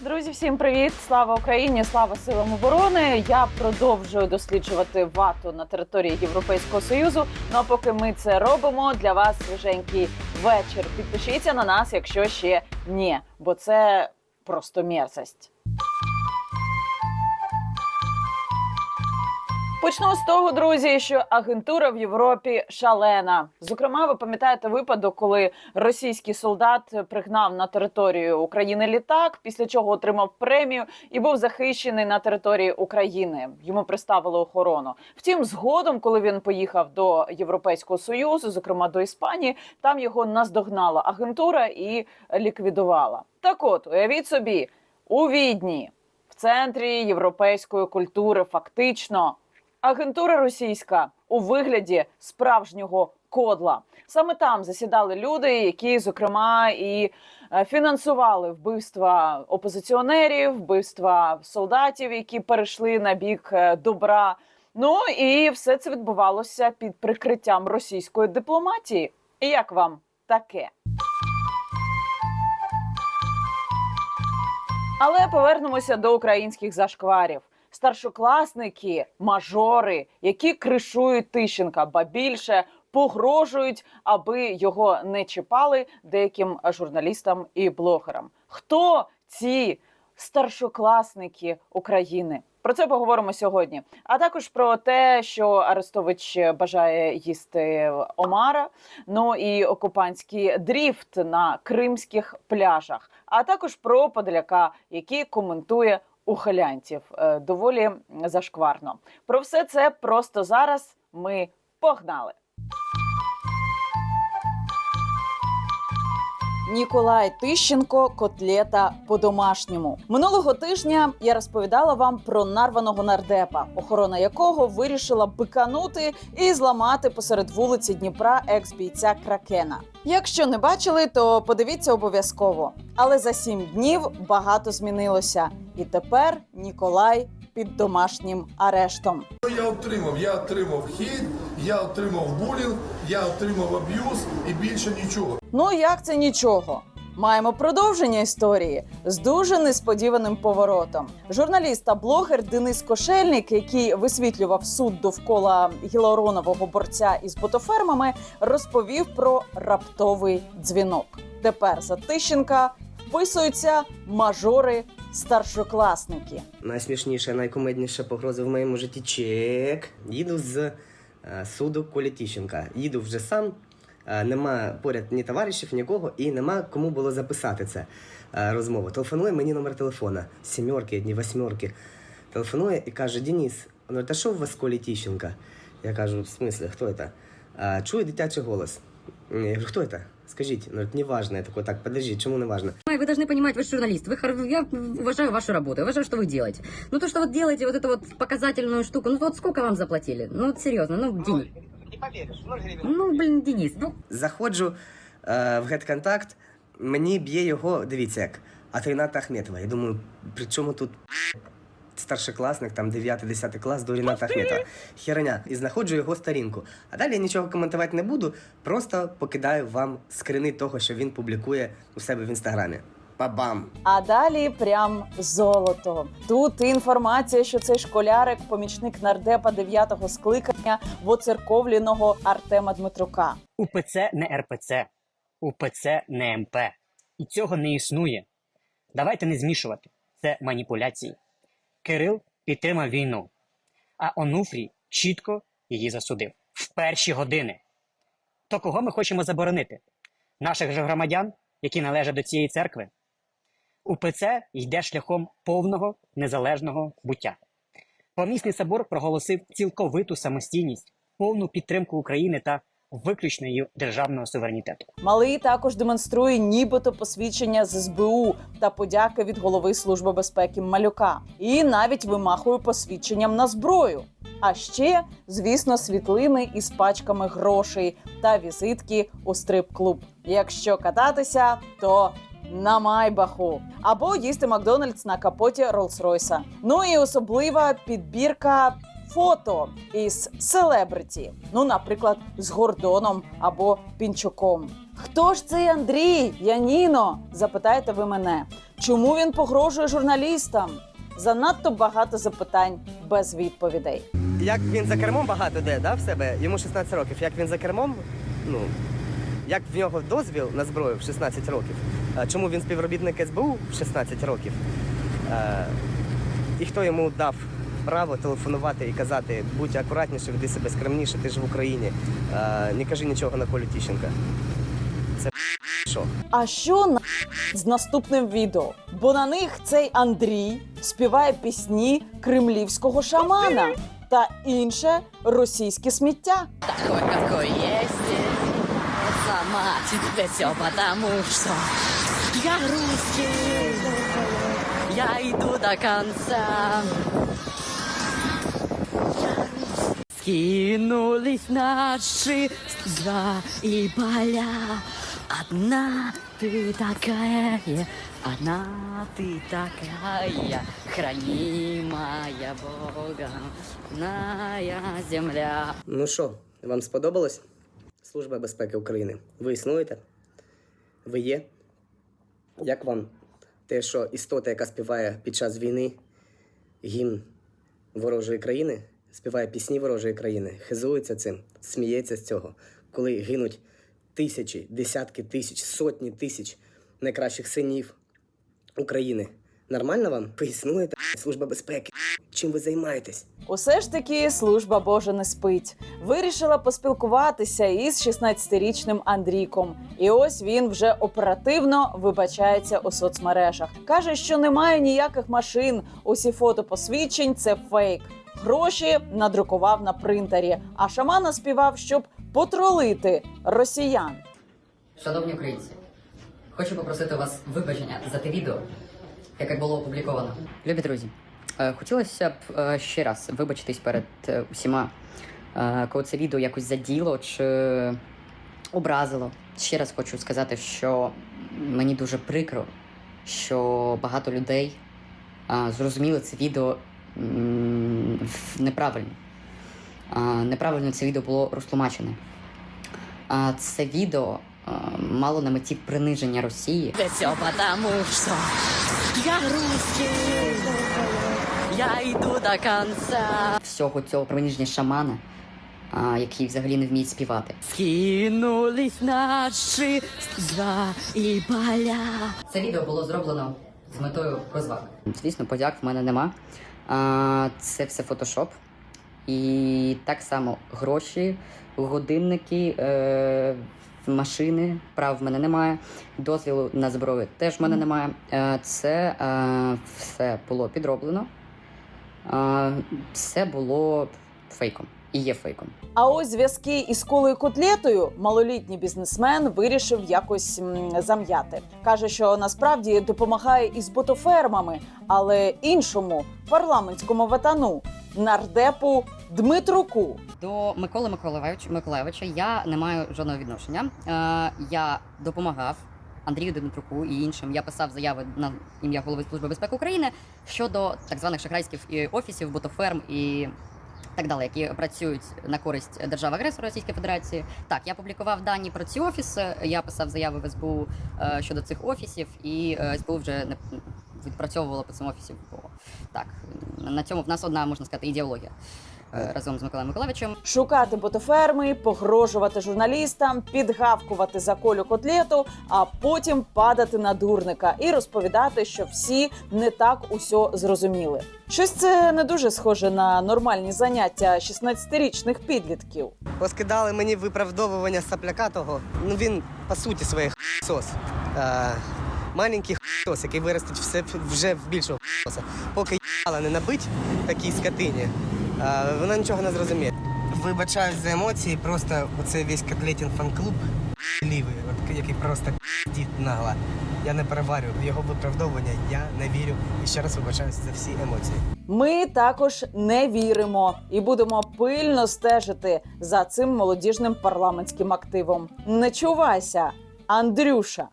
Друзі, всім привіт! Слава Україні! Слава силам оборони! Я продовжую досліджувати вату на території Європейського союзу. Ну а поки ми це робимо, для вас свіженький вечір. Підпишіться на нас, якщо ще ні, бо це просто мерзость. Почну з того, друзі, що агентура в Європі шалена. Зокрема, ви пам'ятаєте випадок, коли російський солдат пригнав на територію України літак, після чого отримав премію і був захищений на території України. Йому приставили охорону. Втім, згодом, коли він поїхав до Європейського союзу, зокрема до Іспанії, там його наздогнала агентура і ліквідувала. Так, от уявіть собі, у Відні, в центрі європейської культури, фактично. Агентура російська у вигляді справжнього кодла. Саме там засідали люди, які, зокрема, і е, фінансували вбивства опозиціонерів, вбивства солдатів, які перейшли на бік е, добра. Ну і все це відбувалося під прикриттям російської дипломатії. І як вам таке? Але повернемося до українських зашкварів. Старшокласники, мажори, які кришують Тищенка, ба більше погрожують, аби його не чіпали деяким журналістам і блогерам. Хто ці старшокласники України? Про це поговоримо сьогодні. А також про те, що Арестович бажає їсти Омара, ну і окупантський дріфт на кримських пляжах, а також про Подоляка, який коментує ухилянтів Е, доволі зашкварно. Про все це просто зараз ми погнали. Ніколай Тищенко котлета по-домашньому минулого тижня я розповідала вам про нарваного нардепа, охорона якого вирішила биканути і зламати посеред вулиці Дніпра екс-бійця Кракена. Якщо не бачили, то подивіться обов'язково. Але за сім днів багато змінилося, і тепер Ніколай під домашнім арештом. Я отримав? Я отримав хід, я отримав булінг, я отримав аб'юз і більше нічого. Ну як це нічого? Маємо продовження історії з дуже несподіваним поворотом. Журналіст та блогер Денис Кошельник, який висвітлював суд довкола гілоронового борця із ботофермами, розповів про раптовий дзвінок. Тепер за Тищенка вписуються мажори старшокласники. Найсмішніша, найкомедніша погроза в моєму житті чек. Їду з суду Колі Тіщенка. Їду вже сам. е, Нема поряд ні товаришів, нікого, і нема кому було записати це е, розмову. Телефонує мені номер телефона. Сімерки, дні восьмерки. Телефонує і каже: Дініс, ну та що у вас Колі Тіщенка? Я кажу, в смислі, хто це? Чує дитячий голос. Я кажу, хто це? Скажіть, ну, говорить, неважно. Я такой, так, подожди, чому не важно? Вы должны понимать, вы же журналист. Вы, хор- я уважаю вашу работу, я уважаю, что вы делаете. Ну, то, что вот делаете вот эту вот показательную штуку, ну, вот сколько вам заплатили? Ну, вот серьезно, ну, Денис. Не поверишь, 0 гривен. Ну, блин, Денис, ну, Заходжу е, в GetContact, мені б'є його, дивіться як, от Ріната Ахметова. Я думаю, при чому тут старшокласник, там 9-10 клас до Ріната Ахметова. Херня. І знаходжу його сторінку. А далі я нічого коментувати не буду, просто покидаю вам скрини того, що він публікує у себе в інстаграмі. Па-бам! А далі прям золото. Тут інформація, що цей школярик, помічник нардепа 9-го скликання воцерковленого Артема Дмитрука. УПЦ не РПЦ, УПЦ не МП. І цього не існує. Давайте не змішувати. Це маніпуляції. Кирил підтримав війну, а Онуфрій чітко її засудив в перші години. То кого ми хочемо заборонити? Наших же громадян, які належать до цієї церкви? УПЦ йде шляхом повного незалежного буття. Помісний собор проголосив цілковиту самостійність, повну підтримку України та виключно її державного суверенітету. Малий також демонструє нібито посвідчення з СБУ та подяки від голови Служби безпеки Малюка, і навіть вимахує посвідченням на зброю. А ще, звісно, світлини із пачками грошей та візитки у стрип-клуб. Якщо кататися, то на Майбаху або їсти Макдональдс на капоті Роллс-Ройса. Ну і особлива підбірка фото із селебриті. Ну, наприклад, з Гордоном або Пінчуком. Хто ж цей Андрій? Яніно? Запитаєте ви мене. Чому він погрожує журналістам? Занадто багато запитань без відповідей. Як він за кермом багато де, да, в себе? Йому 16 років. Як він за кермом, ну, як в нього дозвіл на зброю в 16 років? Чому він співробітник СБУ в 16 років? Е, І хто йому дав право телефонувати і казати, будь акуратніше, веди себе скромніше, ти ж в Україні. Е, Не кажи нічого на Колю Тіщенка. Це що? А що на з наступним відео? Бо на них цей Андрій співає пісні кремлівського шамана та інше російське сміття. Такой, какой есть. Сама тебе все потому, что я русский. Я иду до конца. Скинулись наши два и поля. Одна ты такая, одна ты такая, хранимая Богом, ная земля. Ну що, вам сподобалось? Служба безпеки України. Ви існуєте? Ви є? Як вам те, що істота, яка співає під час війни гімн ворожої країни, співає пісні ворожої країни, хизується цим, сміється з цього, коли гинуть тисячі, десятки тисяч, сотні тисяч найкращих синів України. Нормально вам? Ви існуєте? Служба безпеки. Чим ви займаєтесь? Усе ж таки служба Божа не спить. Вирішила поспілкуватися із 16-річним Андрійком. І ось він вже оперативно вибачається у соцмережах. каже, що немає ніяких машин. Усі фото посвідчень це фейк. Гроші надрукував на принтері, а шамана співав, щоб потролити росіян. Шановні українці, хочу попросити у вас вибачення за те відео, яке було опубліковано. Любі друзі, е, хотілося б е, ще раз вибачитись перед е, усіма, коли це відео якось заділо чи образило. Ще раз хочу сказати, що мені дуже прикро, що багато людей зрозуміли це відео неправильно. Неправильно це відео було розтлумачене. Це відео мало на меті приниження Росії. Це все потому, що я русский, я йду до кінця. Всього цього приниження шамана, який взагалі не вміє співати. Скинулись наші два і поля. Це відео було зроблено з метою розваг. Звісно, подяк в мене нема. А, це все фотошоп. І так само гроші, годинники, е, машини, прав в мене немає, дозвілу на зброю теж в мене немає. Е, це е, все було підроблено. Все було фейком і є фейком. А ось зв'язки із колою котлетою малолітній бізнесмен вирішив якось зам'яти. каже, що насправді допомагає із ботофермами, але іншому парламентському ветану нардепу Дмитруку. До Миколи Миколаєвича, Миколаєвича я не маю жодного відношення. Е, я допомагав Андрію Дмитруку і іншим. Я писав заяви на ім'я голови Служби безпеки України щодо так званих шахрайських офісів, ботоферм і. Так далі, які працюють на користь держави агресора Російської Федерації. Так, я публікував дані про ці офіси. Я писав заяви в СБУ е, щодо цих офісів, і е, СБУ вже не відпрацьовувала по цим офісам. Бо так на цьому в нас одна можна сказати ідеологія разом з Миколаєм Миколаївичем. Шукати ботоферми, погрожувати журналістам, підгавкувати за колю котлету, а потім падати на дурника і розповідати, що всі не так усьо зрозуміли. Щось це не дуже схоже на нормальні заняття 16-річних підлітків. Поскидали мені виправдовування сапляка того. Ну він по суті своїх сос. Е, маленький сос, який виростить все вже в більшого соса. Поки їбала не набить такій скотині, е, вона нічого не зрозуміє. Вибачаюсь за емоції, просто оце весь котлетін фан-клуб лівий, який просто дід нагла. Я не переварю його виправдовування, я не вірю. І ще раз вибачаюсь за всі емоції. Ми також не віримо і будемо пильно стежити за цим молодіжним парламентським активом. Не чувайся, Андрюша.